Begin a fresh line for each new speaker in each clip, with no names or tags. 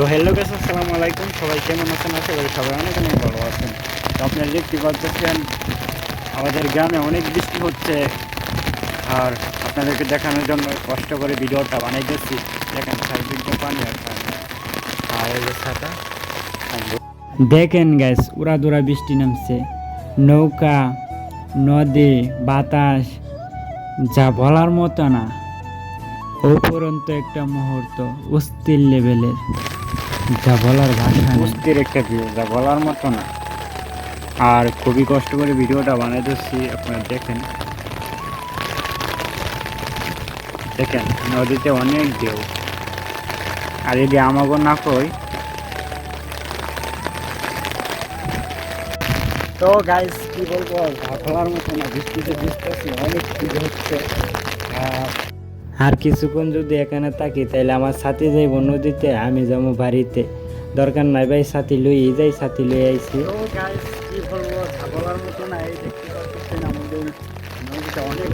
তো হ্যালো গাছ আসসালামু আলাইকুম। সবাই কেমন আছেন? আশা সবাই অনেক অনেক ভালো আছেন। তো আপনারা দেখতে পাচ্ছেন, আমাদের গ্রামে অনেক বৃষ্টি হচ্ছে। আর আপনাদেরকে দেখানোর জন্য কষ্ট করে ভিডিওটা বানাইতেছি দেখেন চারিদিক দিয়ে পানি আর আর এই যে ছাতা। দেখেন গ্যাস উড়াদুরা বৃষ্টি নামছে। নৌকা, নদী, বাতাস, যা বলার মতো না। উপরন্ত একটা মুহূর্ত অস্থির লেভেলের যা বলার ভাষা অস্থির একটা ভিউ, যা বলার মতো না। আর খুবই কষ্ট করে ভিডিওটা বানাইতেছি আপনারা দেখেন। দেখেন, নদীতে অনেক ঢেউ। আর যদি আমাগো না কই? তো গাইস কি বলব ভাবলার মতো না, বৃষ্টিতে বুঝতেছি অনেক হচ্ছে। আর কিছুক্ষণ যদি এখানে থাকি তাহলে আমার সাথে যাইব নদীতে, আমি যাব বাড়িতে। দরকার নাই ভাই, সাথে লই যাই, সাথে লই আইছি। অনেক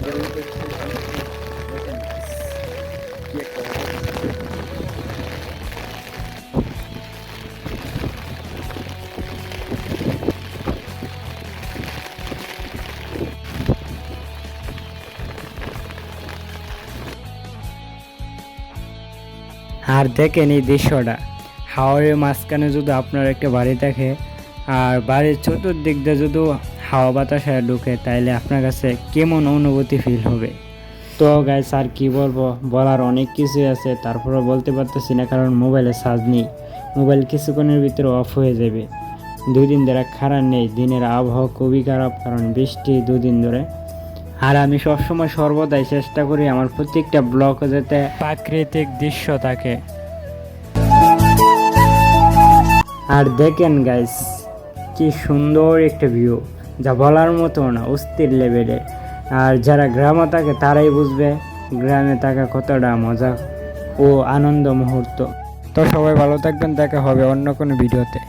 আর দেখেন এই দৃশ্যটা। হাওয়ারের মাঝখানে যদি আপনার একটা বাড়ি থাকে আর বাড়ির চতুর্দিক দিয়ে যদি হাওয়া বাতাস ঢুকে, তাইলে আপনার কাছে কেমন অনুভূতি ফিল হবে? তো গাইস আর কি বলব? বলার অনেক কিছু আছে তারপরে বলতে পারতেছি না, কারণ মোবাইলে চার্জ নেই। মোবাইল কিছুক্ষণের ভিতরে অফ হয়ে যাবে। দুই দিন ধরে খারাপ নেই, দিনের আবহাওয়া খুবই খারাপ, কারণ বৃষ্টি দুদিন ধরে। আর আমি সবসময় সর্বদাই চেষ্টা করি আমার প্রত্যেকটা ব্লগ যাতে প্রাকৃতিক দৃশ্য থাকে। আর দেখেন গাইস কি সুন্দর একটা ভিউ যা বলার মতো না অস্থির লেভেলে আর যারা গ্রামে থাকে তারাই বুঝবে গ্রামে থাকা কতটা মজা ও আনন্দ মুহূর্ত। তো সবাই ভালো থাকবেন দেখা হবে অন্য কোনো ভিডিওতে